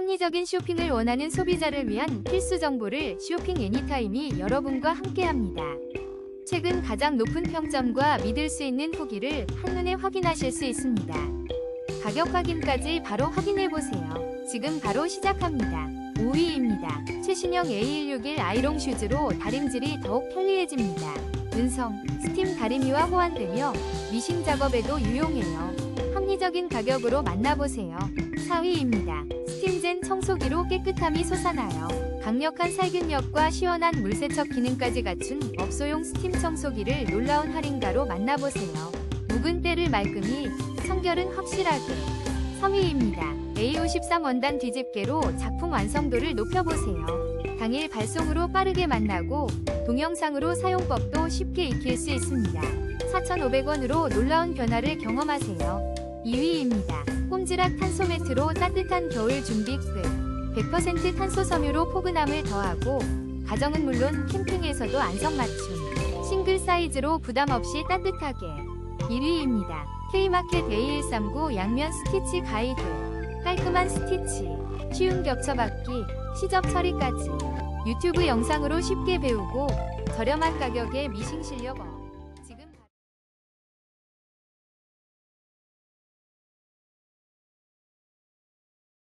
합리적인 쇼핑을 원하는 소비자를 위한 필수 정보를 쇼핑 애니타임이 여러분과 함께합니다. 최근 가장 높은 평점과 믿을 수 있는 후기를 한눈에 확인하실 수 있습니다. 가격 확인까지 바로 확인해 보세요. 지금 바로 시작합니다. 5위입니다. 최신형 A161 아이롱 슈즈로 다림질이 더욱 편리해집니다. 은성, 스팀 다리미와 호환되며 미싱 작업에도 유용해요. 합리적인 가격으로 만나보세요. 4위입니다. 스팀젠 청소기로 깨끗함이 솟아나요. 강력한 살균력과 시원한 물세척 기능까지 갖춘 업소용 스팀 청소기를 놀라운 할인가로 만나보세요. 묵은 때를 말끔히, 청결은 확실하게. 3위입니다. A53 원단 뒤집개로 작품 완성도를 높여보세요. 당일 발송으로 빠르게 만나고 동영상으로 사용법도 쉽게 익힐 수 있습니다. 4,500원으로 놀라운 변화를 경험하세요. 2위입니다. 꼼지락 탄소 매트로 따뜻한 겨울 준비 끝. 100% 탄소 섬유로 포근함을 더하고 가정은 물론 캠핑에서도 안성맞춤. 싱글 사이즈로 부담 없이 따뜻하게. 1위입니다. K마켓 A139 양면 스티치 가이드. 깔끔한 스티치, 쉬운 겹쳐받기, 시접 처리까지. 유튜브 영상으로 쉽게 배우고 저렴한 가격에 미싱 실력 업.